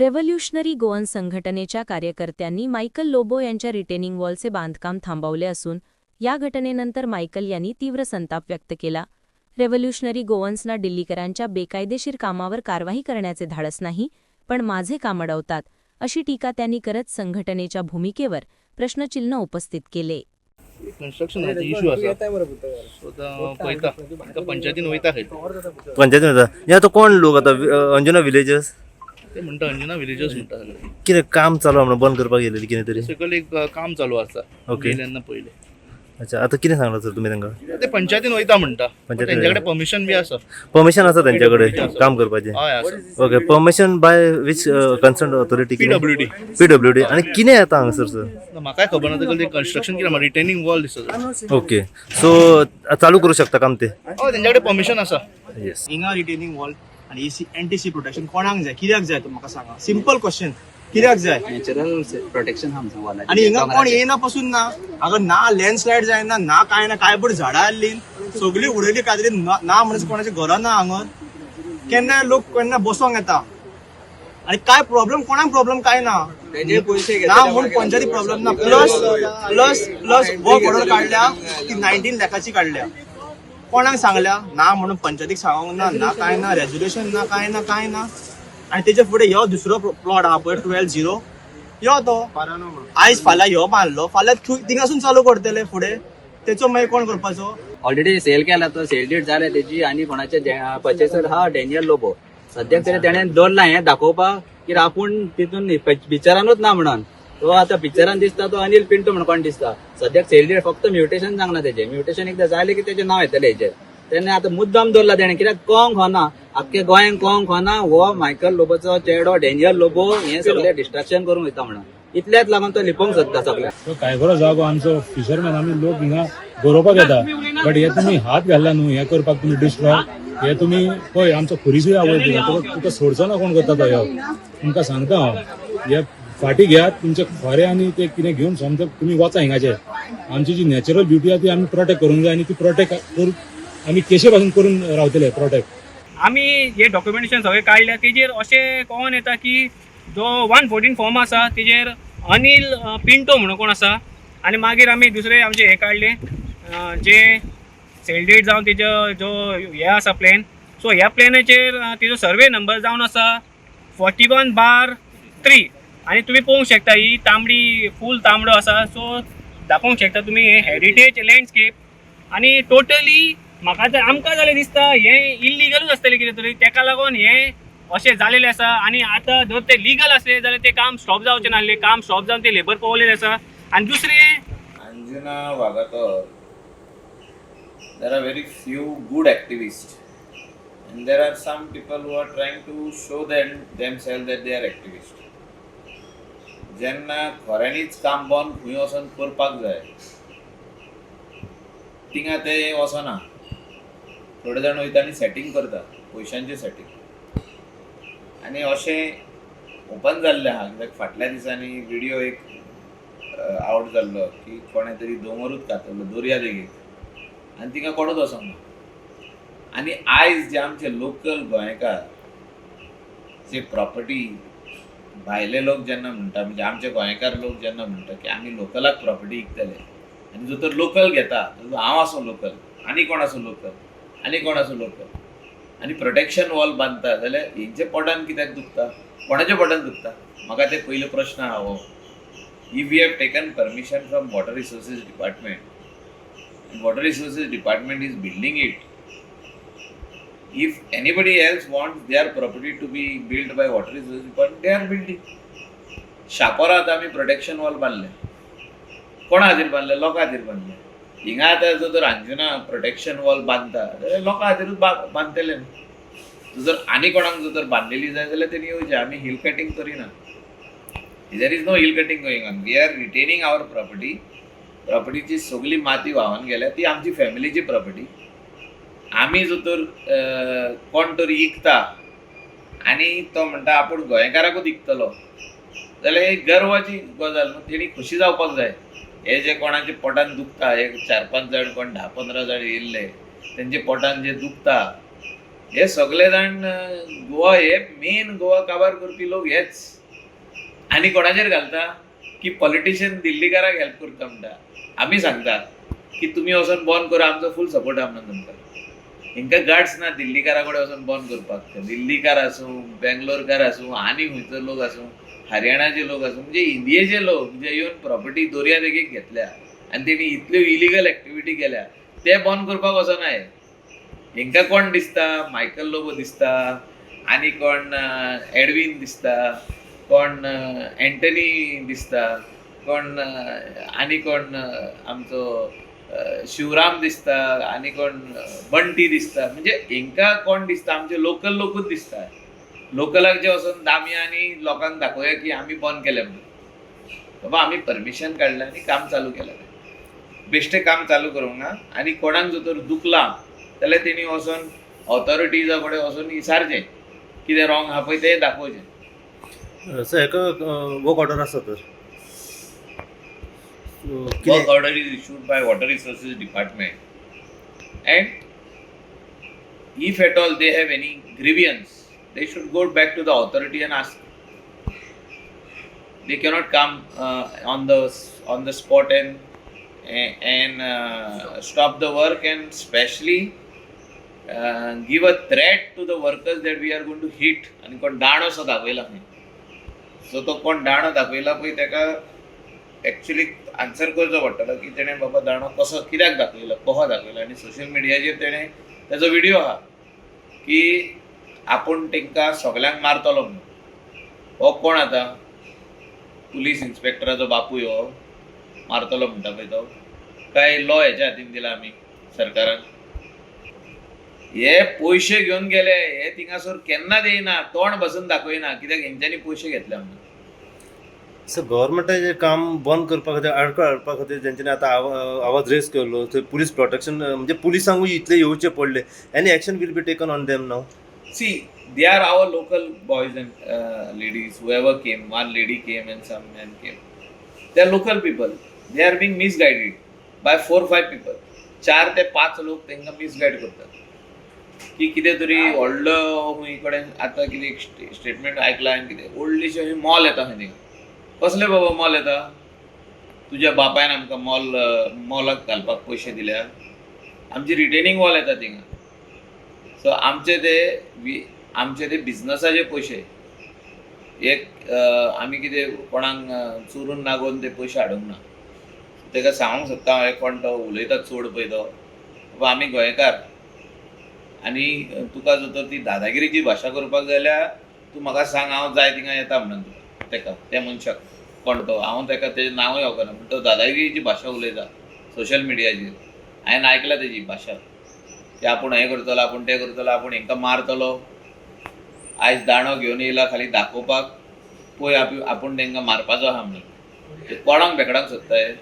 Revolutionary Goan संघटनेच्या कार्यकर्त्यांनी Michael Lobo यांच्या रिटेनिंग वॉलचे बांधकाम थांबवले असून या घटनेनंतर मायकल यांनी तीव्र संताप व्यक्त केला. रेव्होल्युशनरी गोवन्सना दिल्लीकरांच्या बेकायदेशीर कामावर कारवाई करण्याचे धाडस नाही पण माझे काम अडवतात अशी टीका त्यांनी करत संघटनेच्या भूमिकेवर प्रश्नचिन्ह उपस्थित केले. कन्स्ट्रक्शन इश्यू सो पंचायतीन वयता खंय पंचायतीन वयता हे आतां कोण लोक आतां अंजुना विलेजर्स ते म्हणटा अंजुना विलेजर्स म्हणटा कितें काम चालू आहा म्हणून बंद करपाक गेलेली कितें तरी? सकयल एक अ, काम चालू आसा ओके. गेल्ल्यान पयले अच्छा आतां कितें सांगला सर तुमी तांकां ते पंचायतीन वयता म्हणटा पंचायतीन तेंच्या कडेन. परमिशन बी आसा परमिशन आसा तेंच्या कडेन काम करपाचें? हय आसा okay permission by which concern authority PWD. P W D आनी कितें येता हांगासर सर म्हाकाय खबर ना तेका ते कन्स्ट्रक्शन कितें रिटेनिंग वॉल दिसता ओके. सो चालू करूं शकता काम ते? हय तेंच्या कडेन परमिशन आसा येस हिंगा रिटेनिंग वॉल आणि एसी एंटीसी प्रोटेक्शन कोणाक जाय? कित्याक जाय म्हाका सांगा? सिंपल क्वेश्चन कित्याक जाय? नॅचरल प्रोटेक्शन आणि हिंगा कोण येना पासून ना? हांगा ना लँडस्लायड जायना ना काय ना काय बट झाडां आसली सगळी उडयली काय तरी ना म्हणजे कोणाचे घरां ना हांगा केन्ना लोक केन्ना बसोंक येता? आणि काय प्रॉब्लेम कोणाक प्रॉब्लेम काय ना? ना म्हणून पंचायती प्रॉब्लेम ना. Plus plus plus work order काढल्या ती नाईन्टीन लाखाची काढल्या. कोणाक सांगल्या ना म्हणून पंचायतीक सांगूंक ना ना काय ना रेज्युलेशन ना काय ना काय ना. आणि तेच्या फुडें ह्यो दुसरो प्लॉट आहा पळय टुवेल्व झिरो यो तो. आयज फाल्यां ह्यो बांदलो फाल्यां थिंगासून चालू करतले फुडें तेचो मागीर कोण करपाचो? ऑलरेडी सेल केला तो. सेल डेट झाल्या त्याची आणि कोणाचे परचेसर हा डॅनियल लोबो सध्या तरी त्याने दवरला हे दाखोवपाक की आपूण तितून पिक्चरानूच ना म्हणून. तो आता पिक्चरान दिसता तो अनिल पिंटू म्हण कोण दिसता? सद्याक सेल्डेड फक्त म्युटेशन सांगना त्याचे. म्युटेशन एकदा जाले की त्याचे नाव येतले हेचेर त्याने आता मुद्दाम दवरला त्याने. कित्याक कोंग होना अख्खे गोंयांक कोंग होना हो मायकल लोबोचो चेडो डेंजर लोबो हे सगळे डिस्ट्रक्शन करूंक वयता म्हणून इतल्याच लागून तो लिपोंक सोदता सगळ्या. तो काय जागो आमचो फिशरमॅन आमी लोक हिंगा गरोवपाक येता बट हे तुमी हात घालला न्हू हे करपाक तुमी डिस्ट्रॉय हे तुमी पळय आमचो खुरीसूय आवड दिला तुका सोडचो ना कोण करता तो ह्यो. तुमकां सांगता हांव हे फाटी घेयात तुमचे खोरे आनी ते कितें घेवन समजा तुमी वचा हिंगाचे. आमची जी नॅचरल ब्युटी आसा ती आमी प्रोटेक्ट करूंक जाय आनी ती प्रोटेक्ट करून आमी केशे पासून करून रावतले प्रोटेक्ट आमी हे डॉक्युमेंटेशन सगळें काडल्या तेजेर अशें कळोन येता की जो वन फोर्टीन फॉर्म आसा तेजेर अनिल पिंटो म्हणून कोण आसा आनी मागीर आमी दुसरे आमचे हे काडले अ, जे सेलडेट जावन तेजो जो हे आसा प्लॅन सो ह्या प्लॅनाचेर तेजो सर्वे नंबर जावन आसा फोर्टी वन बार थ्री आनी तुमी पळोवंक शकता ही तांबडी फूल तांबडो आसा सो दाखोवंक शकता तुमी हे हेरिटेज लँडस्केप आनी टोटली म्हाका तर आमकां जाल्यार दिसता हें इल्लिगलूच आसतलें कितें तरी तेका लागून हें अशें जालेलें आसा. आनी आतां जर तें लिगल आसलें जाल्यार तें काम स्टॉप जावचें नासलें काम स्टॉप जावन ते लेबर पळोवलेलें आसा. आनी दुसरें? Anjuna Vagator, there are very few good activists, and there are some people who are trying to show them themselves that they are activists. जेन्ना खऱ्यांनीच काम बंद खंय वचून करपाक जाय. तिंगा ते वचना थोडे जाण वयता आनी सेटींग करता पयशांचें सेटींग आनी अशें ओपन जाल्लें आहा कित्याक फाटल्या दिसांनी व्हिडियो एक आवट जाल्लो की कोणे तरी दोंगरूच घातलो दर्या देगेक आनी तिका कोणूच वचोंक ना आनी आयज जे आमचे लोकल गोंयकार जे प्रॉपर्टी भायले लोक जेन्ना म्हणटा म्हणजे आमचे गोंयकार लोक जेन्ना म्हणटा की आमी लोकलाक प्रॉपर्टी विकतले. आनी जो तर लोकल घेता तो हांव आसूं लोकल आनी कोण आसूं लोकल आनी कोण आसूं लोकल आनी प्रोटेक्शन वॉल बांदता जाल्यार हेंचे पोटान कित्याक दुखता? कोणाच्या पोटान दुखता? म्हाका ते पयलो प्रश्न आहा हो if we have permission from water resources department water resources department is building it if anybody else wants their property to be built by water resources department they are building. शापोरात आमी प्रोटेक्शन वॉल बांदले कोणा खातीर बांदले लोकां खातीर बांदले हिंगा आतां जो तर अंजुना प्रोटेक्शन वॉल बांदता जाल्यार लोकां खातीरूच बांदतले न्हू जर आनी कोणाक जर तर बांदलेली जाय जाल्यार तेणी येवचें आमी hill cutting Kareena. There is no hill cutting going on we are retaining our property प्रॉपर्टीची सगळी माती व्हांवन गेल्या ती आमची फॅमिलीची प्रॉपर्टी आमी जो तर कोण तरी इकता आनी तो म्हणटा आपूण गोंयकाराकूच इकतलो. जाल्यार एक गर्वाची गजाल न्हू तेणी खुशी जावपाक जाय. हे जे कोणाचे पोटान दुखता एक चार पांच जाण कोण धा पंदरा जाण येयल्ले तेंचे पोटान जे दुखता हे सगळे जाण गोवा हे मेन गोवा काबार करपी लोक हेच. आनी कोणाचेर घालता? की पॉलिटिशियन दिल्लीकाराक हेल्प करता म्हणटा. आमी सांगता की तुमी वचोन बंद करा आमचो फूल सपोर्ट आहा म्हणून तुमकां. हिंका गार्ड्स ना दिल्लीकारा कडेन वचून बंद करपाक दिल्लीकार आसूं बेंगलोरकार आसूं आनी खंयचो लोक आसूं हरियाणाचे लोक आसूं म्हणजे इंडियेचे लोक जे येवन प्रॉपर्टी दर्या देगेक घेतल्या. आनी तेणी इतल्यो इलिगल एक्टिविटी केल्या. ते बंद करपाक वचना हे कोण दिसता? मायकल लोबो दिसता. आनी कोण एडवीन दिसता. कोण एंटनी दिसता. कोण आनी कोण आमचो शिवराम दिसता आनी कोण बंटी दिसता. म्हणजे हिंकां कोण दिसता? आमचे लोकल लोकूच दिसता. लोकलाक जे वचून दामया लोकांक दाखोवया की आमी बंद केलें म्हणून. बाबा आमी परमिशन काडलें आनी काम चालू केलें. बेश्टें काम चालू करूंक ना. आनी कोणाक जर तर दुखलां जाल्यार तेणी वचोन ऑथॉरिटीजा कडेन वचून विचारचें. कितें रॉंग आहा पळय तें दाखोवचें. सर हेका वर्क ऑर्डर आसा तर. Work order is issued by water resources department and if at all they have any grievance they should go back to the authority and ask they cannot come uh, on the on the spot and and uh, stop the work and specially uh, give a threat to the workers that we are going to hit आणि कोण डाण असो दाखयला खंय so तो कोण डाणो दाखयला पळय ताका ॲक्च्युली आन्सर करचो पडटलो की तेणें बाबा दाणो कसो कित्याक दाखयलो कहो दाखयलो आनी सोशल मिडियाचेर तेणें तेजो व्हिडियो आहा की आपूण तेंकां सगल्यांक मारतलो म्हणून. हो कोण आतां? पुलीस इन्स्पेक्टराचो बापूय हो मारतलो म्हणटा पळय तो. काय लॉ हेच्या हातीन दिला आमी सरकारान. हे पयशे घेवन गेले हे थिंगासर केन्नाच येयना तोंड बसून दाखयना कित्याक हेंच्यांनी पयशे घेतले म्हणून सर गव्हर्मेंटाचें काम बंद करपा खातीर आडखळ हाडपा खातीर जेंच्यांनी आतां आवाज रेस केल्लो थंय पुलीस प्रोटेक्शन म्हणजे पुलिसांकूय इतले येवचे पडले any action will be taken on them now see they are our local boys and ladies ladies, came came. Lady lady came and some men came. They are local people. They are being misguided by four five people. चार ते पाच लोक तांकां misguide करतात की कितें तरी व्हडलो खंय कडेन आतां कितें स्टेटमेंट आयकलां हांवें कितें व्हडलीशें मॉल येता खंय कसले बाबा मॉल येता? तुज्या बापायन आमकां मॉल मॉलाक घालपाक पयशे दिल्या. आमची रिटेनिंग वॉल येता थिंगा सो आमचे ते आमचे ते बिझनसाचे पयशे एक आमी कितें कोणाक चोरून नागोवन ते पयशे हाडूंक ना. तेका सांगूंक सोदता हांव कोण तो उलयता चोड पळय तो. बाबा आमी गोंयकार. आनी तुका जर तर ती दादागिरीची भाशा करपाक जाय जाल्यार तूं म्हाका सांग हांव जाय थिंगा येता म्हणून. तेका त्या मनशाक कोण तो हांव तेका तेजें नांवूय वखना पूण तो दादागिरीची भाशा उलयता सोशल मिडियाचेर हांवें आयकला तेजी भाशा की आपूण हें करतलो आपूण तें करतलो आपूण हांकां मारतलो. आयज दाणो घेवन येयला खाली दाखोवपाक. पळय आपू आपूण तांकां मारपाचो आहा म्हणून कोणाक बेकडांक सोदताय?